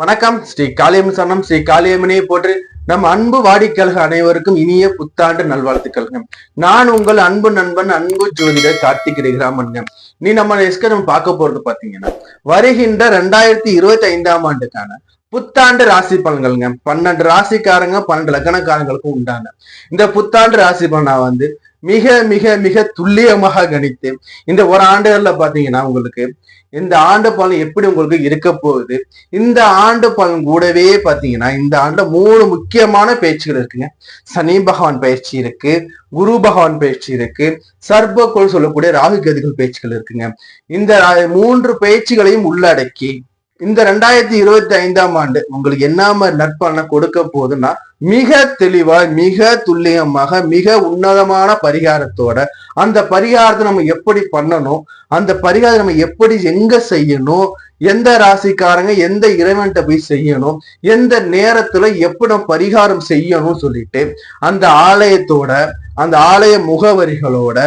வணக்கம். ஸ்ரீ காளியம்மன் சரணம். ஸ்ரீ காளியம்மனை போற்று நம் அன்பு வாடிக்கையாளர்கள் அனைவருக்கும் இனிய புத்தாண்டு நல்வாழ்த்துக்கள்ங்க. நான் உங்கள் அன்பு நண்பன் அன்பு ஜோதிடர் கார்த்திக் ரகுராமன்ங்க நீ நம்ம எஸ்க நம்ம பார்க்க போறது பாத்தீங்கன்னா வருகின்ற ரெண்டாயிரத்தி இருபத்தி ஐந்தாம் ஆண்டுக்கான புத்தாண்டு ராசி பலன்கள்ங்க. பன்னெண்டு ராசிக்காரங்க பன்னெண்டு லக்கணக்காரங்களுக்கும் உண்டான இந்த புத்தாண்டு ராசி பலனா வந்து மிக மிக மிக துல்லியமாக கணித்து இந்த ஒரு ஆண்டுகள்ல பாத்தீங்கன்னா உங்களுக்கு இந்த ஆண்டு பலன் எப்படி உங்களுக்கு இருக்க போகுது? இந்த ஆண்டு பலன் கூடவே பாத்தீங்கன்னா இந்த ஆண்டுல மூணு முக்கியமான பேச்சுகள் இருக்குங்க. சனி பகவான் பயிற்சி இருக்கு குரு பகவான் பயிற்சி இருக்கு சர்பக்கோள் சொல்லக்கூடிய ராகு கதிகள் பேச்சுகள் இருக்குங்க. இந்த ரா- மூன்று பயிற்சிகளையும் உள்ளடக்கி இந்த ரெண்டாயிரத்தி இருபத்தி ஐந்தாம் ஆண்டு உங்களுக்கு என்ன மாதிரி நற்பலனை கொடுக்க போகுதுன்னா மிக தெளிவா மிக துல்லியமாக மிக உன்னதமான பரிகாரத்தோட அந்த பரிகாரத்தை நம்ம எப்படி பண்ணணும் அந்த பரிகாரம் நம்ம எப்படி எங்க செய்யணும் எந்த ராசிக்காரங்க எந்த இறைவன்கிட்ட போய் செய்யணும் எந்த நேரத்துல எப்படி நம்ம பரிகாரம் செய்யணும்னு சொல்லிட்டு அந்த ஆலயத்தோட அந்த ஆலய முகவரிகளோட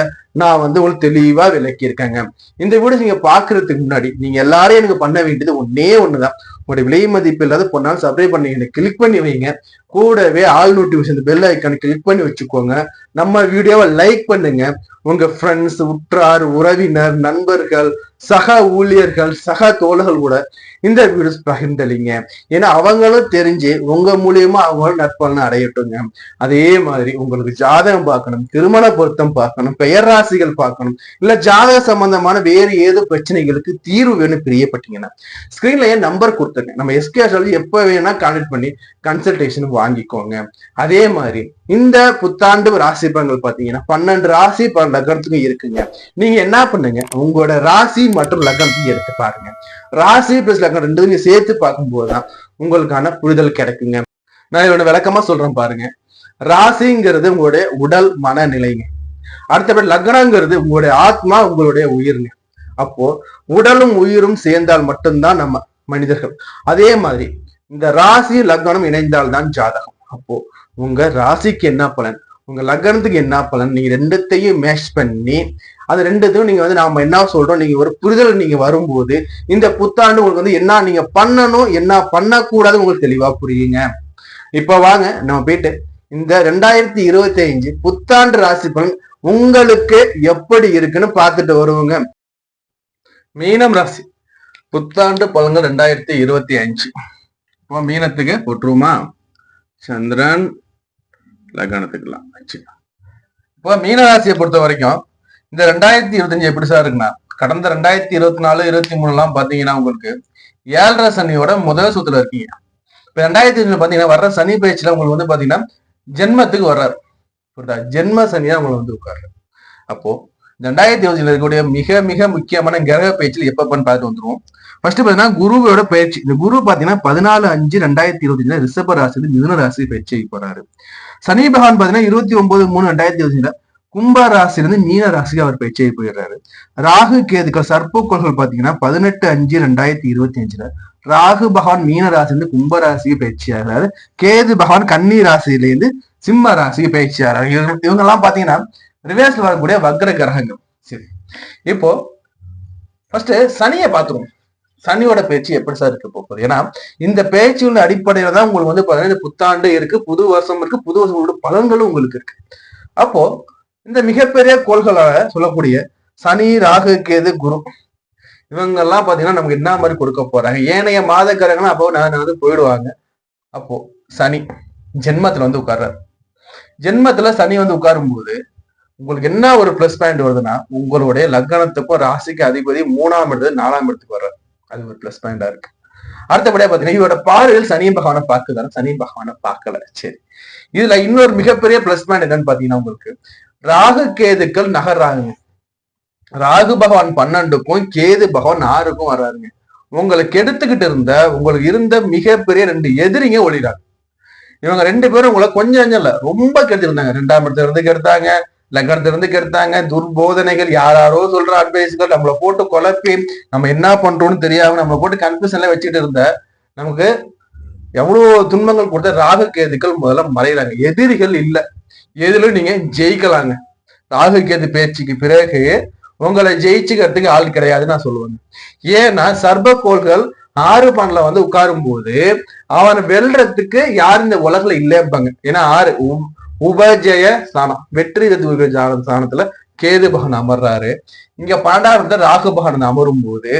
நான் வந்து உங்களுக்கு தெளிவா விளக்கியிருக்கேங்க. இந்த வீடு நீங்க பாக்குறதுக்கு முன்னாடி நீங்க எல்லாரும் எனக்கு பண்ண வேண்டியது ஒன்னே ஒண்ணுதான். உங்களுடைய விலை மதிப்பு இல்லாத பொண்ணாலும் சப்ரை பண்ணி கிளிக் பண்ணி வைங்க. கூடவே ஆல் நோட்டிபிகேஷன் பெல் ஐக்கான கிளிக் பண்ணி வச்சுக்கோங்க. நம்ம வீடியோவை லைக் பண்ணுங்க. உங்க ஃப்ரெண்ட்ஸ் உற்றார் உறவினர் நண்பர்கள் சக ஊழியர்கள் சக தோழர்கள் கூட இந்த வீடியோஸ் பகிர்ந்தளிங்க. ஏன்னா அவங்களும் தெரிஞ்சு உங்க மூலியமா அவங்களும் நற்பலனை அடையட்டுங்க. அதே மாதிரி உங்களுக்கு ஜாதகம் பார்க்கணும் திருமண பொருத்தம் பார்க்கணும் பெயர் ராசிகள் பார்க்கணும் இல்ல ஜாதக சம்பந்தமான வேறு ஏதோ பிரச்சனைகளுக்கு தீர்வு வேணும் பிரியப்பட்டீங்கன்னா ஸ்கிரீன்ல என் நம்பர் கொடுத்துருங்க. நம்ம எஸ்கே சொல்லி எப்ப வேணா கான்டெக்ட் பண்ணி கன்சல்டேஷன் வாங்கிக்கோங்க. அதே மாதிரி இந்த புத்தாண்டு ராசி பலன்கள் பாத்தீங்கன்னா பன்னெண்டு ராசி பன்னெண்டு லக்னத்துக்கும் இருக்குங்க. நீங்க என்ன பண்ணுங்க? உங்களோட ராசி மற்றும் லக்னத்தையும் எடுத்து பாருங்க. ராசி பிளஸ் லக்னம் ரெண்டுத்தையும் சேர்த்து பார்க்கும்போதுதான் உங்களுக்கான புரிதல் கிடைக்குங்க. நான் இதோட விளக்கமா சொல்றேன் பாருங்க. ராசிங்கிறது உங்களுடைய உடல் மனநிலைங்க. அடுத்தபடி லக்னங்கிறது உங்களுடைய ஆத்மா உங்களுடைய உயிர்ங்க. அப்போ உடலும் உயிரும் சேர்ந்தால் மட்டும்தான் நம்ம மனிதர்கள். அதே மாதிரி இந்த ராசி லக்னம் இணைந்தால்தான் ஜாதகம். அப்போ உங்க ராசிக்கு என்ன பலன்? உங்க லக்னத்துக்கு என்ன பலன்? நீங்க ரெண்டுத்தையும் மேட்ச் பண்ணி அது ரெண்டுத்தையும் நீங்க வந்து நாம என்ன சொல்றோம்? நீங்க ஒரு புரிதல் நீங்க வரும்போது இந்த புத்தாண்டு உங்களுக்கு வந்து என்ன நீங்க பண்ணணும் என்ன பண்ணக்கூடாது உங்களுக்கு தெளிவா புரியுங்க. இப்ப வாங்க நம்ம போயிட்டு இந்த ரெண்டாயிரத்தி இருபத்தி அஞ்சு புத்தாண்டு ராசி பலன் உங்களுக்கு எப்படி இருக்குன்னு பார்த்துட்டு வருவோங்க. மீனம் ராசி. புத்தாண்டு பலன்கள் ரெண்டாயிரத்தி இருபத்தி அஞ்சு இப்போ மீனத்துக்கு போட்டுருவோமா சந்திரன் லக்னத்துக்குலாம் இப்போ மீனராசியை பொறுத்த வரைக்கும் இந்த ரெண்டாயிரத்தி இருபத்தஞ்சு எப்படி சார் இருக்குன்னா கடந்த ரெண்டாயிரத்தி இருபத்தி நாலு இருபத்தி மூணுலாம் பார்த்தீங்கன்னா உங்களுக்கு ஏழரை சனியோட முதல் சுத்துல இருக்கீங்க. இப்போ ரெண்டாயிரத்தி இருபது பார்த்தீங்கன்னா வர்ற சனி பயிற்சியில் உங்களுக்கு வந்து பார்த்தீங்கன்னா ஜென்மத்துக்கு வர்றாரு. புரியுதா? ஜென்ம சனியாக உங்களை வந்து உட்காரு அப்போ இந்த ரெண்டாயிரத்தி இருபத்தி இருக்கக்கூடிய மிக மிக முக்கியமான கிரக பயிற்சியில் எப்பப்பன்னு பார்த்து வந்துருவோம். ஃபர்ஸ்ட் பாத்தீங்கன்னா குருவோட பயிற்சி. இந்த குரு பாத்தீங்கன்னா பதினாலு அஞ்சு ரெண்டாயிரத்தி இருபத்தி ரிஷப ராசி மிதுன ராசி பயிற்சி போறாரு. சனி பகவான் பாத்தீங்கன்னா இருபத்தி ஒன்பது மூணு ரெண்டாயிரத்தி இருபத்தி கும்ப ராசிலிருந்து மீன ராசிக்கு அவர் பயிற்சியை போயிடுறாரு. ராகு கேதுக்கள் சர்ப்பக்கோள்கள் பாத்தீங்கன்னா பதினெட்டு அஞ்சு ரெண்டாயிரத்தி இருபத்தி அஞ்சுல ராகு பகவான் மீன ராசிலிருந்து கும்ப ராசிக்கு பயிற்சி ஆகிறாரு கேது பகவான் கன்னி ராசியிலிருந்து சிம்ம ராசிக்கு பயிற்சி ஆகிறாரு இவங்க இவங்க எல்லாம் பாத்தீங்கன்னா ரிவர்ஸ்ல வரக்கூடிய வக்ர கிரகங்கள். சரி. இப்போ ஃபர்ஸ்ட் சனியை பார்த்துருவோம் சனியோட பேச்சு எப்படி சார் இருக்க போகுது? ஏன்னா இந்த பேச்சுள்ள அடிப்படையில தான் உங்களுக்கு வந்து பாத்தீங்கன்னா இந்த புத்தாண்டு இருக்கு புது வருஷம் இருக்கு புது வருஷங்களோட பலன்களும் உங்களுக்கு இருக்கு. அப்போ இந்த மிகப்பெரிய கோள்களாக சொல்லக்கூடிய சனி ராகு கேது குரு இவங்கெல்லாம் பாத்தீங்கன்னா நமக்கு என்ன மாதிரி கொடுக்க போறாங்க? ஏனைய மாத கிரகங்களும் அப்போ நான் வந்து போயிடுவாங்க. அப்போ சனி ஜென்மத்துல வந்து உட்கார்றாரு. ஜென்மத்துல சனி வந்து உட்காரும் போது உங்களுக்கு என்ன ஒரு பிளஸ் பாயிண்ட் வருதுன்னா உங்களுடைய லக்னத்துக்கும் ராசிக்கு அதிபதி மூணாம் இடத்துல நாலாம் இடத்துக்கு வர்றாரு. அது ஒரு பிளஸ் பாயிண்டா இருக்கு. அடுத்தபடியா பாத்தீங்கன்னா இவரோட பார்வையில் சனி பகவானை பார்க்குதாரு சனி பகவானை பார்க்கல. சரி. இதுல இன்னொரு மிகப்பெரிய பிளஸ் பாயிண்ட் என்னன்னு பாத்தீங்கன்னா உங்களுக்கு ராகு கேதுக்கள் நகர்றாங்க ராகு பகவான் பன்னெண்டுக்கும் கேது பகவான் ஆறுக்கும் வர்றாருங்க. உங்களுக்கு எடுத்துக்கிட்டு இருந்த உங்களுக்கு இருந்த மிகப்பெரிய ரெண்டு எதிரிங்க ஒளிறாங்க இவங்க ரெண்டு பேரும் உங்களை கொஞ்சம் கொஞ்சம் இல்ல ரொம்ப கெடுத்திருந்தாங்க. ரெண்டாம் இடத்துல இருந்து கெடுத்தாங்க. லக்னத்துல கெடுத்தாங்க. துர்போதனைகள் யாராரோ சொல்ற அட்வைஸ்கள் நம்மளை போட்டு குழப்பி நம்ம என்ன பண்றோம்னு தெரியாம நம்மளை போட்டு கன்ஃபியூஷன்ல வச்சுட்டு இருந்த நமக்கு எவ்வளவு துன்பங்கள் கொடுத்த ராகு கேதுக்கள் முதல்ல மறையிறாங்க. எதிரிகள் இல்லை. எதிலும் நீங்க ஜெயிக்கலாங்க. ராகு கேது பேச்சுக்கு பிறகு உங்களை ஜெயிச்சுக்கிறதுக்கு ஆள் கிடையாது நான் சொல்லுவேன் ஏன்னா சர்பக்கோள்கள் ஆறு பண்ணல வந்து உட்காரும் போது அவனை வெல்றதுக்கு யார் இந்த உலகில் இல்லைப்பாங்க ஏன்னா ஆறு உ- உபஜய ஸ்தானம் வெற்றி ரத்து ஸ்தானத்துல கேது பகவான் அமர்றாரு. இங்க பன்னெண்டாவது ராகு பகவான் அமரும் போது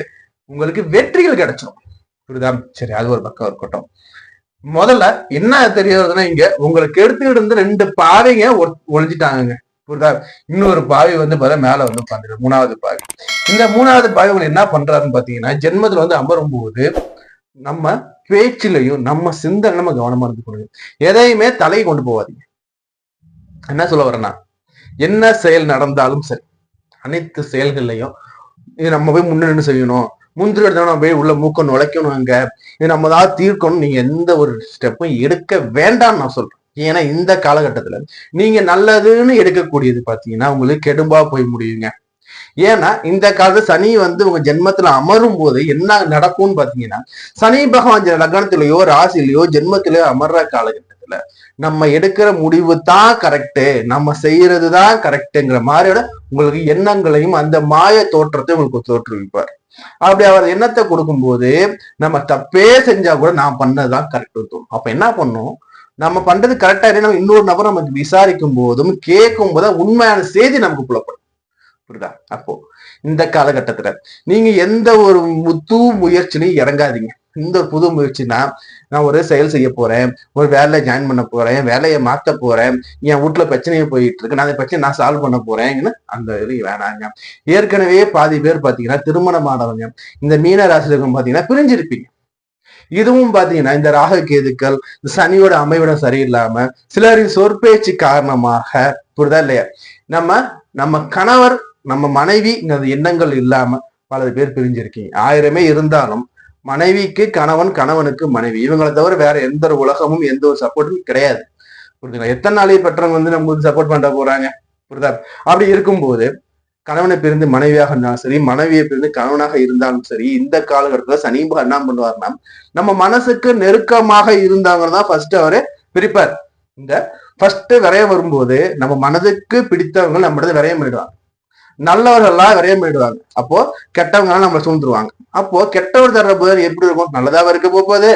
உங்களுக்கு வெற்றிகள் கிடைச்சிடும் புரியுதா? சரி அது ஒரு பக்கம் இருக்கட்டும். முதல்ல என்ன தெரியறதுன்னா இங்க உங்களுக்கு எடுத்துக்கிட்டு இருந்த ரெண்டு பாவைங்க ஒழிஞ்சிட்டாங்க புரியுதா? இன்னொரு பாவி வந்து பார்த்தா மேல வந்து உட்காந்துருக்கு மூணாவது பாவி. இந்த மூணாவது பாவி உங்களுக்கு என்ன பண்றாருன்னு பாத்தீங்கன்னா ஜென்மத்துல வந்து அமரும் போது நம்ம பேச்சிலையும் நம்ம சிந்தனை நம்ம கவனமா இருந்துக்கணும். எதையுமே தலையை கொண்டு போகாதீங்க. என்ன சொல்ல வரேன்னா என்ன செயல் நடந்தாலும் சரி அனைத்து செயல்கள்லையும் இது நம்ம போய் முன்ன செய்யணும் முந்திரி எடுத்தா நம்ம போய் உள்ள மூக்க நுழைக்கணும் அங்க இது நம்ம தான் தீர்க்கணும் நீங்க எந்த ஒரு ஸ்டெப்பும் எடுக்க வேண்டாம்னு நான் சொல்றேன். ஏன்னா இந்த காலகட்டத்துல நீங்க நல்லதுன்னு எடுக்கக்கூடியது பாத்தீங்கன்னா உங்களுக்கு கெடும்பா போய் முடியுங்க. ஏன்னா இந்த காலத்துல சனி வந்து உங்க ஜென்மத்துல அமரும் போது என்ன நடக்கும்னு பாத்தீங்கன்னா சனி பகவான் லக்னத்திலேயோ ராசிலேயோ ஜென்மத்திலேயோ அமர்ற காலகட்டத்துல நம்ம எடுக்கிற முடிவு தான் கரெக்டு நம்ம செய்யறது தான் கரெக்டுங்கிற மாதிரியோட உங்களுக்கு எண்ணங்களையும் அந்த மாய தோற்றத்தை உங்களுக்கு தோற்றுவிப்பார். அப்படி அவர் எண்ணத்தை கொடுக்கும்போது நம்ம தப்பே செஞ்சா கூட நான் பண்ணதுதான் கரெக்ட் தோணும். அப்ப என்ன பண்ணும்? நம்ம பண்றது கரெக்டா இல்லையா நம்ம இன்னொரு நபர் நமக்கு விசாரிக்கும் போதும் கேட்கும் போதும் உண்மையான செய்தி நமக்கு புலப்படும். புரியுதா? அப்போ இந்த காலகட்டத்துல நீங்க எந்த ஒரு முத்து முயற்சிலையும் இறங்காதீங்க. இந்த புது முயற்சினா நான் ஒரு செயல் செய்ய போறேன் ஒரு வேலையை ஜாயின் பண்ண போறேன் வேலையை மாத்த போறேன் என் வீட்டுல பிரச்சனையே போயிட்டு இருக்கு நான் அதை பிரச்சனை நான் சால்வ் பண்ண போறேன்னு அந்த இது வேணாங்க. ஏற்கனவே பாதி பேர் பாத்தீங்கன்னா திருமணமானவங்க. இந்த மீன ராசியில இருக்கவங்க பாத்தீங்கன்னா பிரிஞ்சிருப்பீங்க. இதுவும் பாத்தீங்கன்னா இந்த ராக கேதுக்கள் இந்த சனியோட அமைவிடம் சரியில்லாம சிலரின் சொற்பேச்சு காரணமாக புரிதா இல்லையா? நம்ம நம்ம கணவர் நம்ம மனைவி எண்ணங்கள் இல்லாம பல பேர் பிரிஞ்சிருக்கீங்க. ஆயிரமே இருந்தாலும் மனைவிக்கு கணவன் கணவனுக்கு மனைவி. இவங்களை தவிர வேற எந்த ஒரு உலகமும் எந்த ஒரு சப்போர்ட்டும் கிடையாது. புரியுதுங்களா எத்தனை நாளைக்கு பெற்றவங்க வந்து நம்ம வந்து சப்போர்ட் பண்ண போறாங்க? புரியுதா? அப்படி இருக்கும்போது கணவனை பிரிந்து மனைவியாக இருந்தாலும் சரி மனைவியை பிரிந்து கணவனாக இருந்தாலும் சரி இந்த காலகட்டத்துல சனி என்ன பண்ணுவார்னா நம்ம மனசுக்கு நெருக்கமாக இருந்தாங்கன்னு தான் ஃபர்ஸ்ட் அவரு பிரிப்பார். இந்த ஃபர்ஸ்ட் விரைய வரும்போது நம்ம மனதுக்கு பிடித்தவங்க நம்மளது விரையம் பண்ணிடுவாங்க. நல்லவர்கள்லாம் விரயம் பண்ணிடுவாங்க அப்போ கெட்டவங்க நம்மளை சூழ்ந்துருவாங்க. அப்போ கெட்டவர் தர்ற புதர் எப்படி இருக்கும்? நல்லதாக இருக்க போகுது.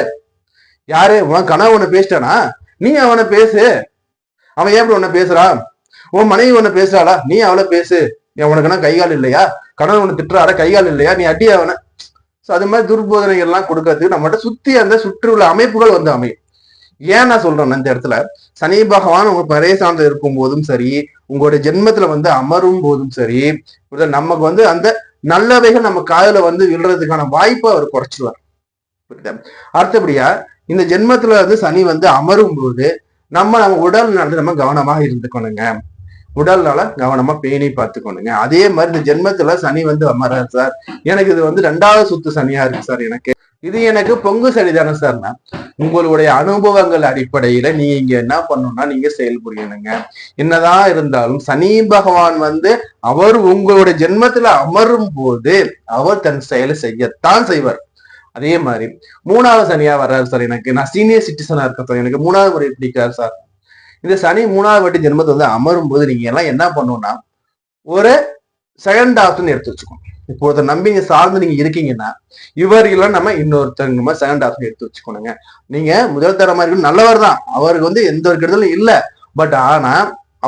யாரு? உன் கனவு ஒண்ணு பேசிட்டானா? நீ அவனை பேசு. அவன் ஏன் இப்படி உன்னை பேசுறான் உன் மனைவி ஒண்ணு பேசுறாளா? நீ அவளை பேசு. உனக்குன்னா கைகால் இல்லையா? கணவன் ஒண்ணு திட்டுறாரா? கைகால் இல்லையா? நீ அடி அவனை. ஸோ அது மாதிரி துர்போதனைகள் எல்லாம் கொடுக்கறதுக்கு நம்மகிட்ட சுத்தி அந்த சுற்றியுள்ள அமைப்புகள் வந்து அமையும். ஏன் நான் சொல்றேன் இந்த இடத்துல சனி பகவான் உங்க பழைய சார்ந்த இருக்கும் போதும் சரி உங்களுடைய ஜென்மத்துல வந்து அமரும் போதும் சரி நமக்கு வந்து அந்த நல்லவைகள் நம்ம காதுல வந்து விழுறதுக்கான வாய்ப்பை அவர் குறைச்சிடுவார் அடுத்தபடியா இந்த ஜென்மத்துல வந்து சனி வந்து அமரும் போது நம்ம நம்ம உடல் நலத்துல நம்ம கவனமாக இருந்துக்கணுங்க. உடல் கவனமா பேணி பார்த்துக்கணுங்க. அதே மாதிரி இந்த ஜென்மத்துல சனி வந்து அமராது சார். எனக்கு இது வந்து ரெண்டாவது சுத்து சனியா இருக்கு சார் எனக்கு. இது எனக்கு பொங்கு சரிதானே சார்னா உங்களுடைய அனுபவங்கள் அடிப்படையில நீங்க இங்க என்ன பண்ணணும்னா நீங்க செயல்புரியணுங்க என்னதான் இருந்தாலும் சனி பகவான் வந்து அவர் உங்களுடைய ஜென்மத்துல அமரும் போது அவர் தன் செயலை செய்யத்தான் செய்வார். அதே மாதிரி மூணாவது சனியா வர்றாரு சார் எனக்கு. நான் சீனியர் சிட்டிசனா இருக்கேன் சார் எனக்கு மூணாவது முறை பிடிக்கிறார் சார். இந்த சனி மூணாவது வாட்டி ஜென்மத்தை வந்து அமரும் போது நீங்க எல்லாம் என்ன பண்ணணும்னா ஒரு செகண்ட் ஆப்ஷன் எடுத்து வச்சுக்கணும். இப்போ ஒருத்தர் நம்பி நீங்க சார்ந்து நீங்க இருக்கீங்கன்னா இவர்களெல்லாம் நம்ம இன்னொருத்தங்க நம்ம செகண்ட் ஆப்ஷன் எடுத்து வச்சுக்கணுங்க. நீங்க முதல் தரமா மாதிரி நல்லவர் தான். அவருக்கு வந்து எந்த ஒரு கெடுதலும் இல்லை. பட் ஆனா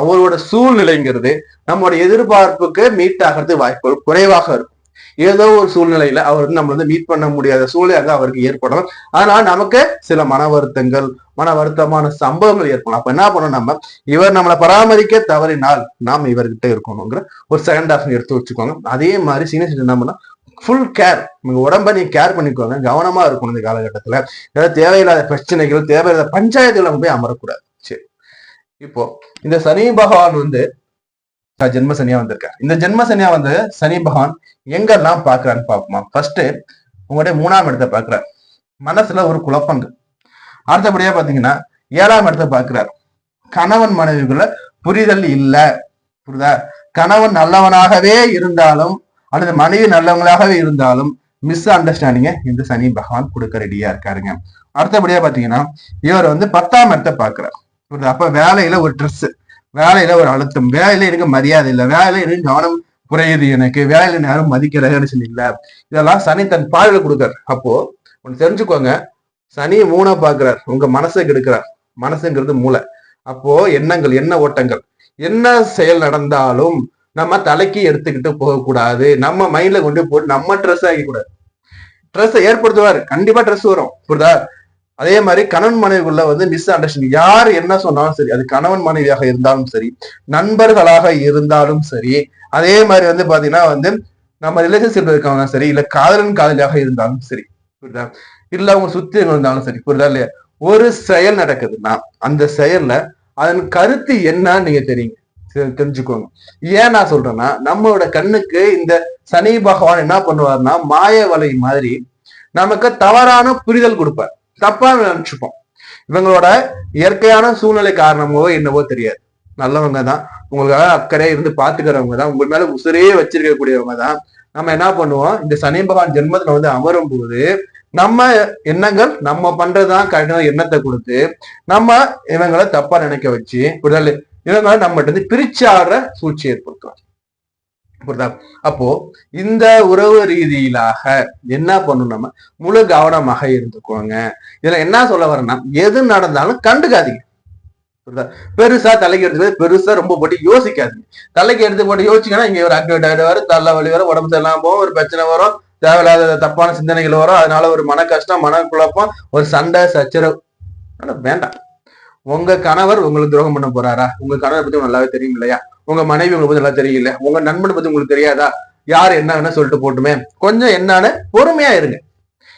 அவரோட சூழ்நிலைங்கிறது நம்மளோட எதிர்பார்ப்புக்கு மீட் ஆகிறது வாய்ப்புகள் குறைவாக இருக்கும். ஏதோ ஒரு சூழ்நிலையில அவர் வந்து நம்ம வந்து மீட் பண்ண முடியாத சூழ்நிலை அவருக்கு ஏற்படலாம். அதனால நமக்கு சில மன வருத்தங்கள் மன வருத்தமான சம்பவங்கள் ஏற்படும் அப்ப என்ன பண்ணணும் நம்ம? இவர் நம்மளை பராமரிக்க தவறினால் நாம் இவர்கிட்ட இருக்கணுங்கிற ஒரு செகண்ட் ஆப்ஷன் எடுத்து வச்சுக்கோங்க. அதே மாதிரி சீனியர் சிட்டிசன் என்ன பண்ணா ஃபுல் கேர் உங்க உடம்ப நீங்க கேர் பண்ணிக்கோங்க. கவனமா இருக்கணும் இந்த காலகட்டத்துல. ஏதாவது தேவையில்லாத பிரச்சனைகள் தேவையில்லாத பஞ்சாயத்துகளை போய் அமரக்கூடாது. சரி. இப்போ இந்த சனி பகவான் வந்து ஜென்ம சனியா வந்திருக்கார் இந்த ஜென்ம சனியா வந்து சனி பகவான் எங்கெல்லாம் பாக்குறான்னு பார்ப்போமா? ஃபர்ஸ்ட் உங்களுடைய மூணாம் இடத்தை பாக்குறார் மனசுல ஒரு குழப்பங்கள் அடுத்தபடியா பாத்தீங்கன்னா ஏழாம் இடத்தை பாக்குறார் கணவன் மனைவிக்குள்ள புரிதல் இல்ல. புரியுதா கணவன் நல்லவனாகவே இருந்தாலும் அல்லது மனைவி நல்லவங்களாகவே இருந்தாலும் மிஸ் அண்டர்ஸ்டாண்டிங்க இந்த சனி பகவான் கொடுக்க ரெடியா இருக்காருங்க. அடுத்தபடியா பாத்தீங்கன்னா இவர் வந்து பத்தாம் இடத்தை பாக்குறார் புரியுதா அப்ப வேலையில ஒரு ட்ரெஸ் வேலையில ஒரு அழுத்தம் வேலையில எனக்கு மரியாதை இல்லை வேலையில எனக்கு கவனம் குறையுது எனக்கு வேலையில யாரும் மதிக்கிறேன்னு சொன்னீங்களா இதெல்லாம் சனி தன் பார்வையில கொடுக்காரு அப்போ ஒன்று தெரிஞ்சுக்கோங்க சனி மூணை பாக்குறார் உங்க மனசை கெடுக்கிறார். மனசுங்கிறது மூளை. அப்போ எண்ணங்கள் எண்ண ஓட்டங்கள். என்ன செயல் நடந்தாலும் நம்ம தலைக்கு எடுத்துக்கிட்டு போகக்கூடாது. நம்ம மைண்ட்ல கொண்டு போட்டு நம்ம ட்ரெஸ் ஆகிக்கூடாது. ட்ரெஸ்ஸை ஏற்படுத்துவார். கண்டிப்பா ட்ரெஸ் வரும். புரியுதா? அதே மாதிரி கணவன் மனைவிக்குள்ள வந்து மிஸ் அண்டர்ஸ்டாண்டிங் யார் என்ன சொன்னாலும் சரி அது கணவன் மனைவியாக இருந்தாலும் சரி நண்பர்களாக இருந்தாலும் சரி அதே மாதிரி வந்து பாத்தீங்கன்னா வந்து நம்ம ரிலேஷன்ஷிப்ல இருக்கவங்க சரி இல்ல காதலன் காதலியாக இருந்தாலும் சரி புரியுதா? இல்ல அவங்க சுத்தி இருந்தாலும் சரி புரியுதா இல்லையா? ஒரு செயல் நடக்குதுன்னா அந்த செயல்ல அதன் கருத்து என்னன்னு நீங்க தெரியுங்க. தெரிஞ்சுக்கோங்க. ஏன் நான் சொல்றேன்னா நம்மளோட கண்ணுக்கு இந்த சனி பகவான் என்ன பண்ணுவாருன்னா மாய வலை மாதிரி நமக்கு தவறான புரிதல் கொடுப்பார். தப்பா நினைச்சுப்போம். இவங்களோட இயற்கையான சூழ்நிலை காரணமோ என்னவோ தெரியாது. நல்லவங்க தான். உங்களுக்காக அக்கறையா இருந்து பாத்துக்கிறவங்க தான். உங்க மேல உசுரையே வச்சிருக்கக்கூடியவங்க தான். நம்ம என்ன பண்ணுவோம்? இந்த சனி பகவான் ஜென்மத்துல வந்து அமரும் போது நம்ம எண்ணங்கள் நம்ம பண்றதுதான் கடின எண்ணத்தை கொடுத்து நம்ம இவங்களை தப்பா நினைக்க வச்சு புரிதல் இவங்களை நம்மகிட்ட இருந்து பிரிச்சு ஆடுற சூழ்ச்சி ஏற்படுத்தும். புரியுதா? அப்போ இந்த உறவு ரீதியிலாக என்ன பண்ணணும் நம்ம? முழு கவனமாக இருந்துக்கோங்க. இதுல என்ன சொல்ல வரேன்னா எது நடந்தாலும் கண்டுக்காதீங்க. புரியுதா? பெருசா தலைக்கு எடுத்து பெருசா ரொம்ப போட்டு யோசிக்காதீங்க. தலைக்கு எடுத்து போட்டு யோசிச்சீங்கன்னா இங்க ஒரு ஆக்டிவேட் ஆயிடுவாரு தள்ள வலி வரும் உடம்பு சரியில்லாம போகும் ஒரு பிரச்சனை வரும் தேவையில்லாத தப்பான சிந்தனைகள் வரும் அதனால ஒரு மன கஷ்டம் மன குழப்பம் ஒரு சண்டை சச்சரவு. வேண்டாம். உங்க கணவர் உங்களுக்கு துரோகம் பண்ண போறாரா? உங்க கணவரை பத்தி நல்லாவே தெரியும் இல்லையா? உங்க மனைவி உங்களுக்கு பத்தி நல்லா தெரியல. உங்க நண்பனை பத்தி உங்களுக்கு தெரியாதா? யார் என்ன சொல்லிட்டு போட்டுமே. கொஞ்சம் என்னன்னு பொறுமையா இருங்க.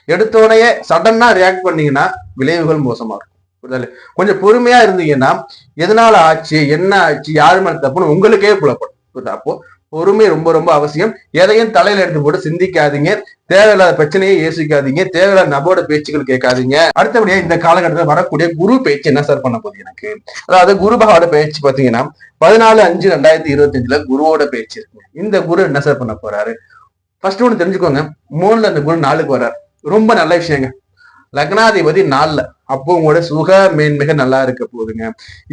எடுத்தோடனே சடனா ரியாக்ட் பண்ணீங்கன்னா விளைவுகள் மோசமா இருக்கும். புரியுதா? கொஞ்சம் பொறுமையா இருந்தீங்கன்னா எதனால ஆச்சு என்ன ஆச்சு யாரு மேல தப்புன்னு உங்களுக்கே புலப்படும். புரியுதா? அப்போ பொறுமை ரொம்ப ரொம்ப அவசியம். எதையும் தலையில எடுத்து போட்டு சிந்திக்காதீங்க. தேவையில்லாத பிரச்சனையை யோசிக்காதீங்க. தேவையில்லாத நபரோட பேச்சுகள் கேட்காதீங்க. அடுத்தபடியா இந்த காலகட்டத்தில் வரக்கூடிய குரு பேச்சு என்ன சார் பண்ண போகுது எனக்கு? அதாவது குரு பகவானோட பேச்சு பாத்தீங்கன்னா பதினாலு அஞ்சு ரெண்டாயிரத்தி இருபத்தி அஞ்சுல குருவோட பேச்சு இருக்குங்க இந்த குரு என்ன சார் பண்ண போறாரு? ஃபர்ஸ்ட் ஒன்று தெரிஞ்சுக்கோங்க. மூணுல அந்த குரு நாளுக்கு வர்றாரு. ரொம்ப நல்ல விஷயங்க. லக்னாதிபதி நாலுல அப்போ உங்களோட சுக மேன்மிக நல்லா இருக்க போகுதுங்க.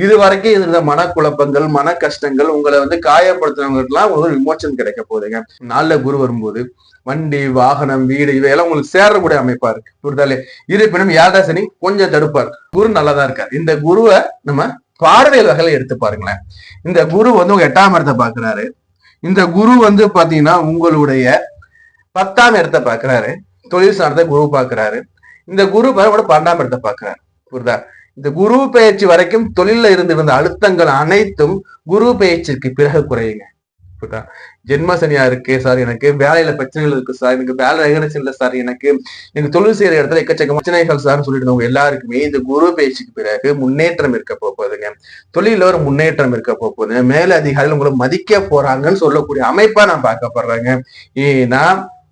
இது வரைக்கும் இருந்த மனக்குழப்பங்கள் மன கஷ்டங்கள் உங்களை வந்து காயப்படுத்தினவங்களுக்குலாம் உங்களுக்கு விமோச்சனம் கிடைக்க போகுதுங்க. நாலுல குரு வரும்போது வண்டி வாகனம் வீடு இவையெல்லாம் உங்களுக்கு சேரக்கூடிய அமைப்பா இருக்கு. புரிதாலே? இருப்பினும் யாதாசனி கொஞ்சம் தடுப்பார் குரு நல்லதா இருக்கார். இந்த குருவை நம்ம பார்வையில் வகையில எடுத்து பாருங்களேன். இந்த குரு வந்து உங்க எட்டாம் இடத்தை பாக்குறாரு இந்த குரு வந்து பாத்தீங்கன்னா உங்களுடைய பத்தாம் இடத்தை பாக்குறாரு தொழில் சார்ந்த குரு பாக்குறாரு இந்த குரு கூட பன்னெண்டாம் இடத்தை பாக்குறாரு புரியுதா? இந்த குரு பயிற்சி வரைக்கும் தொழில இருந்து இருந்த அழுத்தங்கள் அனைத்தும் குரு பயிற்சிக்கு பிறகு குறையுங்க. புரியுதா? ஜென்ம சனியா இருக்கு சார் எனக்கு வேலையில பிரச்சனைகள் இருக்கு சார் எனக்கு வேலை ரெகனேஷன் இல்ல சார் எனக்கு எனக்கு தொழில் செய்யற இடத்துல எக்கச்சக்க பிரச்சனைகள் சார் சொல்லிட்டு இருந்தவங்க எல்லாருக்குமே இந்த குரு பயிற்சிக்கு பிறகு முன்னேற்றம் இருக்க போகுதுங்க. தொழில ஒரு முன்னேற்றம் இருக்க போகுது மேல அதிகாரிகள் உங்களை மதிக்க போறாங்கன்னு சொல்லக்கூடிய அமைப்பா நான் பார்க்கப்படுறேங்க. ஏன்னா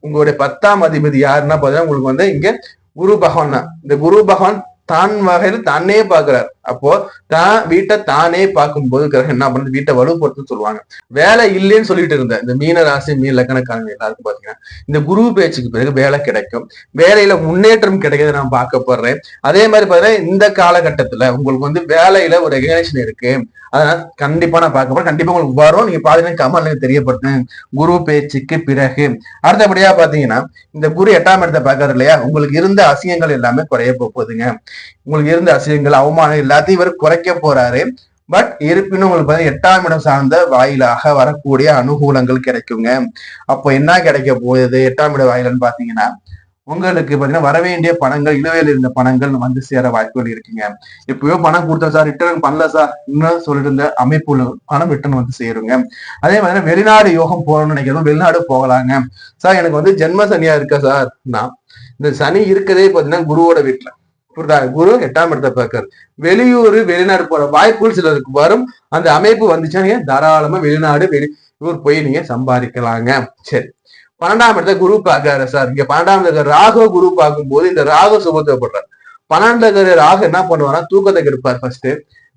உங்களுடைய பத்தாம் அதிபதி யாருன்னா பாத்தீங்கன்னா உங்களுக்கு வந்து இங்க குரு பகவான் தான். இந்த குரு பகவான் தான் வகையில் தானே பாக்குறார் அப்போ தான் வீட்டை தானே பார்க்கும்போது கிரகம் என்ன பண்ணுது? வீட்டை வலுப்படுத்துன்னு சொல்லுவாங்க. வேலை இல்லைன்னு சொல்லிட்டு இருந்த இந்த மீன ராசி மீன் லக்கணக்காரங்க எல்லாருக்கும் பாத்தீங்கன்னா இந்த குரு பேச்சுக்கு பிறகு வேலை கிடைக்கும். வேலையில முன்னேற்றம் கிடைக்கிறது நான் பார்க்கப்படுறேன் அதே மாதிரி பாத்தீங்கன்னா இந்த காலகட்டத்துல உங்களுக்கு வந்து வேலையில ஒரு ரெகனேஷன் இருக்கு. அதனால கண்டிப்பா நான் பார்க்க போறேன். கண்டிப்பா உங்களுக்கு வரும். நீங்க பாத்தீங்கன்னா கமல் தெரியப்படுத்துங்க. குரு பேச்சுக்கு பிறகு. அடுத்தபடியா பாத்தீங்கன்னா இந்த குரு எட்டாம் இடத்தை பாக்குறது இல்லையா? உங்களுக்கு இருந்த அசிங்கங்கள் எல்லாமே குறைய போகுதுங்க. உங்களுக்கு இருந்த அசிங்கங்கள் அவமானம் எல்லாத்தையும் இவர் குறைக்க போறாரு. பட் இருப்பினும் உங்களுக்கு பார்த்தீங்கன்னா எட்டாம் இடம் சார்ந்த வாயிலாக வரக்கூடிய அனுகூலங்கள் கிடைக்குங்க. அப்போ என்ன கிடைக்க போகுது? எட்டாம் இட வாயிலன்னு பாத்தீங்கன்னா உங்களுக்கு பாத்தீங்கன்னா வர வேண்டிய பணங்கள் இழுவையில் இருந்த பணங்கள் வந்து சேர வாய்ப்புகள் இருக்குங்க. எப்பயோ பணம் கொடுத்தோம் சார் ரிட்டர்ன் பண்ணல சார் இன்னும் சொல்லிட்டு இருந்த அமைப்புல பணம் ரிட்டர்ன் வந்து சேருங்க. அதே மாதிரி வெளிநாடு யோகம் போகணும்னு நினைக்கிறோம் வெளிநாடு போகலாங்க. சார் எனக்கு வந்து ஜென்ம சனியா இருக்கா சார்? நான். இந்த சனி இருக்கதே பாத்தீங்கன்னா குருவோட வீட்டுல. புரியுதா குரு எட்டாம் இடத்தை பார்க்காரு வெளியூர் வெளிநாடு போற வாய்ப்புகள் சிலருக்கு வரும். அந்த அமைப்பு வந்துச்சுன்னா நீங்க தாராளமா வெளிநாடு வெளியூர் போய் நீங்க சம்பாதிக்கலாங்க. சரி. பன்னெண்டாம் இடத்தை குரு பார்க்காரு சார். இங்க பன்னெண்டாம் இடத்துல ராக குரு பார்க்கும்போது இந்த ராக சுபத்துவப்படுறாரு பன்னெண்டு ராக என்ன பண்ணுவாரா தூக்கத்தை கெடுப்பார் ஃபர்ஸ்ட்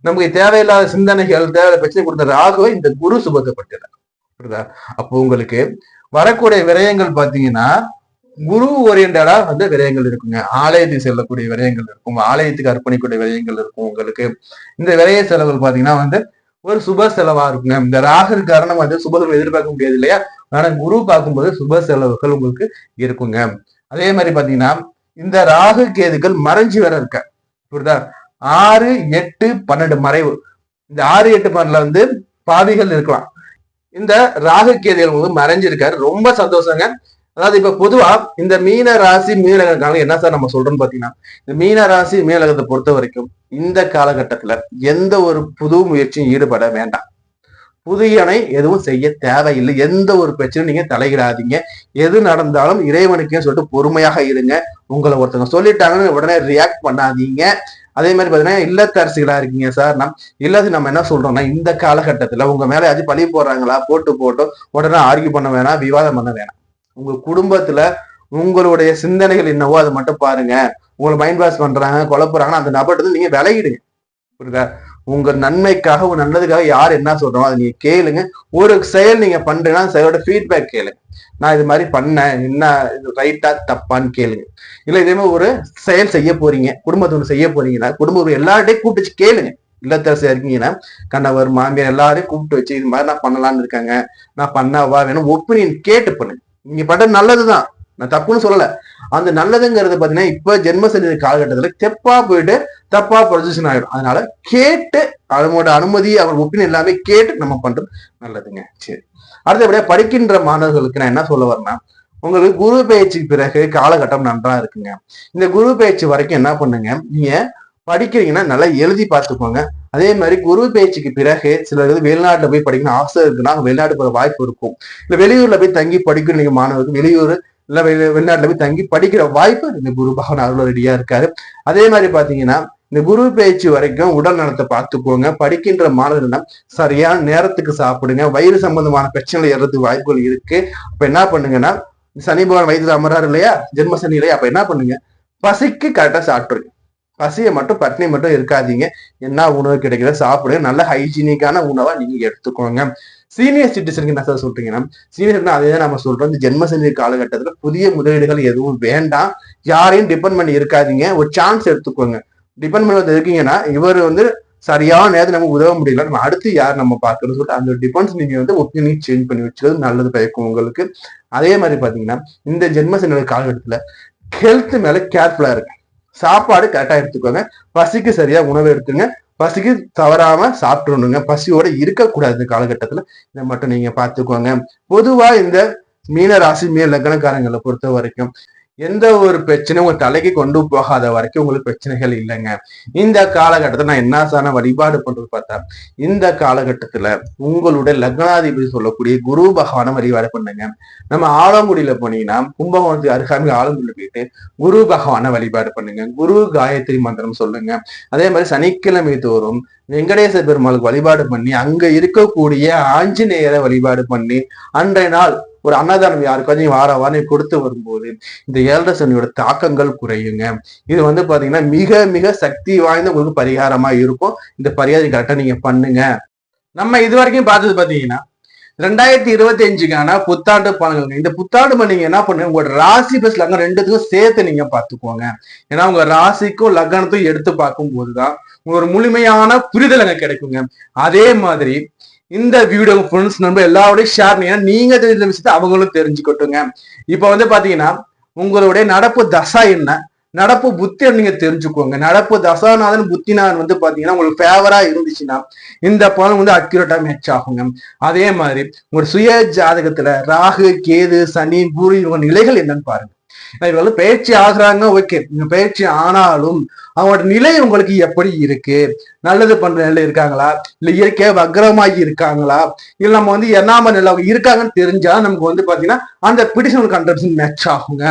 நமக்கு தேவையில்லாத சிந்தனைகள் தேவையில்லாத பிரச்சனை கொடுத்த ராகவை இந்த குரு சுபத்துவப்படுத்துறார் புரியுதா? அப்போ உங்களுக்கு வரக்கூடிய விரயங்கள் பாத்தீங்கன்னா குரு ஓரியன்டா வந்து விரயங்கள் இருக்குங்க. ஆலயத்துக்கு செல்லக்கூடிய விரயங்கள் இருக்கும். ஆலயத்துக்கு அர்ப்பணிக்கூடிய விரயங்கள் இருக்கும் உங்களுக்கு. இந்த விரய செலவுகள் பாத்தீங்கன்னா வந்து ஒரு சுப செலவா இருக்குங்க. இந்த ராகு காரணம் வந்து சுப செலவு எதிர்பார்க்க முடியாது இல்லையா? ஆனா குரு பார்க்கும்போது சுப செலவுகள் உங்களுக்கு இருக்குங்க. அதே மாதிரி பாத்தீங்கன்னா இந்த ராகு கேதுகள் மறைஞ்சு வேற இருக்க. புரியுதா? ஆறு எட்டு பன்னெண்டு மறைவு. இந்த ஆறு எட்டு பன்னெண்டுல வந்து பாவிகள் இருக்கலாம். இந்த ராகு கேதுகள் வந்து மறைஞ்சிருக்காரு. ரொம்ப சந்தோஷங்க. அதாவது இப்ப பொதுவா இந்த மீன ராசி மீனலகம் என்ன சார் நம்ம சொல்றோம்னு பாத்தீங்கன்னா இந்த மீன ராசி மீனலகத்தை பொறுத்த வரைக்கும் இந்த காலகட்டத்துல எந்த ஒரு புது முயற்சியும் ஈடுபட வேண்டாம். புதியனை எதுவும் செய்ய தேவையில்லை. எந்த ஒரு பிரச்சனையும் நீங்க தலையிடாதீங்க. எது நடந்தாலும் இறைவனுக்கே சொல்லிட்டு பொறுமையாக இருங்க. உங்களை ஒருத்தவங்க சொல்லிட்டாங்கன்னு உடனே ரியாக்ட் பண்ணாதீங்க. அதே மாதிரி பாத்தீங்கன்னா இல்லத்தரசிகளா இருக்கீங்க சார் நம் இல்லாத நம்ம என்ன சொல்றோம்னா இந்த காலகட்டத்துல உங்க மேல அது பழி போடுறாங்களா போட்டு போட்டு உடனே ஆர்கியூ பண்ண வேணாம் விவாதம் பண்ண வேணாம். உங்க குடும்பத்துல உங்களுடைய சிந்தனைகள் என்னவோ அதை மட்டும் பாருங்க. உங்களை மைண்ட் வாஷ் பண்றாங்க குழப்புறாங்கன்னா அந்த நபர்கிட்ட நீங்க விலகிடுங்க. புரியுதா? உங்க நன்மைக்காக உங்க நல்லதுக்காக யார் என்ன சொல்றோம் அதை நீங்க கேளுங்க. ஒரு செயல் நீங்க பண்றீங்கன்னா அந்த செயலோட ஃபீட்பேக் கேளுங்க. நான் இது மாதிரி பண்ணேன் என்ன இது ரைட்டா தப்பான்னு கேளுங்க. இல்ல இதே மாதிரி ஒரு செயல் செய்ய போறீங்க குடும்பத்தோடு ஒன்று செய்ய போறீங்கன்னா குடும்பம் எல்லார்ட்டையும் கூப்பிட்டு வச்சு கேளுங்க. இல்லத்தரசியா இருக்கீங்கன்னா கணவர் மாமியார் எல்லாரையும் கூப்பிட்டு வச்சு இது மாதிரி நான் பண்ணலாம்னு இருக்காங்க. நான் பண்ணவா வேணும் ஒப்பீனியன் கேட்டு பண்ணுங்க. நீங்க பண்ற நல்லதுதான். நான் தப்புன்னு சொல்லல. அந்த நல்லதுங்கிறது பாத்தீங்கன்னா இப்ப ஜென்மசனி காலகட்டத்துல தெப்பா போயிட்டு தப்பா ப்ரொஜெக்ஷன் ஆயிடும். அதனால கேட்டு அவங்களோட அனுமதி அவர் ஒப்பீனியன் எல்லாமே கேட்டு நம்ம பண்றது நல்லதுங்க. சரி. அடுத்தபடியா படிக்கின்ற மாணவர்களுக்கு நான் என்ன சொல்ல வரேன்னா உங்களுக்கு குரு பயிற்சிக்கு பிறகு காலகட்டம் நன்றா இருக்குங்க. இந்த குரு பயிற்சி வரைக்கும் என்ன பண்ணுங்க? நீங்க படிக்கிறீங்கன்னா நல்லா எழுதி பார்த்துக்கோங்க. அதே மாதிரி குரு பேச்சுக்கு பிறகு சிலர் வெளிநாட்டில் போய் படிக்கணும் ஆசை இருக்குன்னா அங்க வெளிநாட்டு வாய்ப்பு இருக்கும். இல்லை வெளியூர்ல போய் தங்கி படிக்கணும் மாணவர்கள் மாணவருக்கு வெளியூர் இல்லை வெளி வெளிநாட்டில் போய் தங்கி படிக்கிற வாய்ப்பு இந்த குரு பகவான் அருள் ரெடியாக இருக்காரு. அதே மாதிரி பார்த்தீங்கன்னா இந்த குரு பேச்சு வரைக்கும் உடல் நலத்தை பார்த்துக்கோங்க. படிக்கின்ற மாணவர்களிடம் சரியான நேரத்துக்கு சாப்பிடுங்க. வயிறு சம்பந்தமான பிரச்சனைகள் ஏறதுக்கு வாய்ப்புகள் இருக்கு. அப்ப என்ன பண்ணுங்கன்னா சனி பகவான் வயிற்றுல அமராரு இல்லையா? ஜென்ம சனி இல்லையா? அப்ப என்ன பண்ணுங்க? பசிக்கு கரெக்டா சாப்பிட்டுருங்க. பசியை மட்டும் பட்னி மட்டும் இருக்காதீங்க. என்ன உணவு கிடைக்கிறத சாப்பிடுங்க. நல்ல ஹைஜீனிக்கான உணவை நீங்க எடுத்துக்கோங்க. சீனியர் சிட்டிசனுக்கு என்ன சார் சொல்றீங்கன்னா சீனியர் அதே தான் நம்ம சொல்றோம். இந்த ஜென்மசனி காலகட்டத்துல புதிய முதலீடுகள் எதுவும் வேண்டாம். யாரையும் டிபெண்ட் பண்ணி இருக்காதீங்க. ஒரு சான்ஸ் எடுத்துக்கோங்க. டிபெண்ட் பண்ணி இருக்கீங்கன்னா இவர் வந்து சரியான நேரத்தில் நமக்கு உதவ முடியல. நம்ம அடுத்து யார் நம்ம பார்க்கணும்னு சொல்லிட்டு அந்த டிபெண்ட்ஸ் நீங்க வந்து ஒப்பீனியன் சேஞ்ச் பண்ணி வச்சுக்கிறது நல்லது பயக்கும் உங்களுக்கு. அதே மாதிரி பாத்தீங்கன்னா இந்த ஜென்மசனி காலகட்டத்துல ஹெல்த் மேல கேர்ஃபுல்லா இருக்கு சாப்பாடு கரெக்டா எடுத்துக்கோங்க. பசிக்கு சரியா உணவு எடுத்துங்க. பசிக்கு தவறாம சாப்பிட்டுருணுங்க பசியோட இருக்கக்கூடாது காலகட்டத்துல. இதை மட்டும் நீங்க பார்த்துக்கோங்க. பொதுவா இந்த மீன ராசி மீன லக்னக்காரங்களை பொறுத்த வரைக்கும் எந்த ஒரு பிரச்சனையும் உங்க தலைக்கு கொண்டு போகாத வரைக்கும் உங்களுக்கு பிரச்சனைகள் இல்லைங்க. இந்த காலகட்டத்தில் நான் என்ன சான வழிபாடு பண்றது பார்த்தா இந்த காலகட்டத்துல உங்களுடைய லக்னாதிபதி சொல்லக்கூடிய குரு பகவான வழிபாடு பண்ணுங்க. நம்ம ஆலங்குடியில போனீங்கன்னா கும்பகோணத்துக்கு அருகாமி ஆலங்குடியில போயிட்டு குரு பகவான வழிபாடு பண்ணுங்க. குரு காயத்ரி மந்திரம் சொல்லுங்க. அதே மாதிரி சனிக்கிழமை தோறும் வெங்கடேச பெருமாளுக்கு வழிபாடு பண்ணி அங்க இருக்கக்கூடிய ஆஞ்சநேயரை வழிபாடு பண்ணி அன்றைய நாள் ஒரு அன்னதானம் யாருக்காச்சும் வார வாரம் கொடுத்து வரும்போது இந்த ஏழரை சனியோட தாக்கங்கள் குறையுங்க. இது வந்து பாத்தீங்கன்னா மிக மிக சக்தி வாய்ந்த உங்களுக்கு பரிகாரமா இருக்கும். இந்த பரிகாரம் கரெக்டா நீங்க பண்ணுங்க. நம்ம இது வரைக்கும் பார்த்தது பாத்தீங்கன்னா ரெண்டாயிரத்தி இருபத்தி அஞ்சுக்கான புத்தாண்டு பலன்கள். இந்த புத்தாண்டு நீங்க என்ன பண்ணுங்க உங்களோட ராசி பிளஸ் லக்னம் ரெண்டுத்துக்கும் சேர்த்து நீங்க பாத்துக்கோங்க ஏன்னா உங்க ராசிக்கும் லக்னத்தையும் எடுத்து பார்க்கும் போதுதான் ஒரு முழுமையான புரிதல் அங்க கிடைக்குங்க. அதே மாதிரி இந்த வீடியோ ஃப்ரெண்ட்ஸ் நம்ம எல்லாரோடையும் ஷேர் பண்ணி நீங்க தெரிஞ்ச விஷயத்த அவங்களும் தெரிஞ்சுக்கட்டுங்க. இப்போ வந்து பாத்தீங்கன்னா உங்களுடைய நடப்பு தசா என்ன? நடப்பு புத்தி நீங்க தெரிஞ்சுக்கோங்க. நடப்பு தசாநாதன் புத்திநாதன் வந்து பாத்தீங்கன்னா உங்களுக்கு ஃபேவரா இருந்துச்சுன்னா இந்த பலன் வந்து அக்யூரேட்டா மேட்ச் ஆகுங்க. அதே மாதிரி உங்க சுய ஜாதகத்துல ராகு கேது சனி பூரி இவங்க நிலைகள் என்னன்னு பாருங்க. இவங்க வந்து பயிற்சி ஆகுறாங்க ஓகே. பயிற்சி ஆனாலும் அவங்களோட நிலை உங்களுக்கு எப்படி இருக்கு? நல்லது பண்ற நிலை இருக்காங்களா? இல்ல இயற்கையா வக்ரமாகி இருக்காங்களா? இல்ல நம்ம வந்து என்னாம நிலை இருக்காங்கன்னு தெரிஞ்சா நமக்கு வந்து பாத்தீங்கன்னா அந்த பிடிஷன் கண்டிஷன் மேட்ச் ஆகுங்க.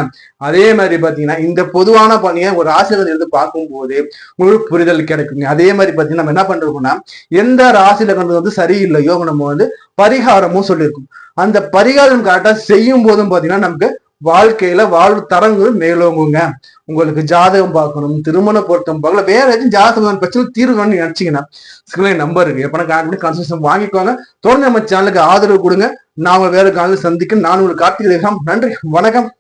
அதே மாதிரி பாத்தீங்கன்னா இந்த பொதுவான பணியை ஒரு ஆசிரியர் இருந்து பார்க்கும்போது முழு புரிதல் கிடைக்குங்க. அதே மாதிரி பாத்தீங்கன்னா நம்ம என்ன பண்றோம்னா எந்த ராசியில கண்டது வந்து சரியில்லையோ நம்ம வந்து பரிகாரமும் சொல்லியிருக்கோம். அந்த பரிகாரம் கரெக்டா செய்யும் போதும் பாத்தீங்கன்னா நமக்கு வாழ்க்கையில வாழ்வு தரங்கள் மேலோங்குங்க. உங்களுக்கு ஜாதகம் பார்க்கணும் திருமண பொருத்தம் பார்க்கல வேற ஏதாச்சும் ஜாதகம் பிரச்சனை தீர்வு நினைச்சீங்கன்னா ஸ்கிரீன் நம்பர் இருக்கு. எப்பனா கால் பண்ணி கன்சல்டேஷன் வாங்கிக்கோங்க. தொடர்ந்து நம்ம சேனலுக்கு ஆதரவு கொடுங்க. நாம வேற காலையில் சந்திக்க நான் உங்களுக்கு கார்த்திகை நன்றி. வணக்கம்.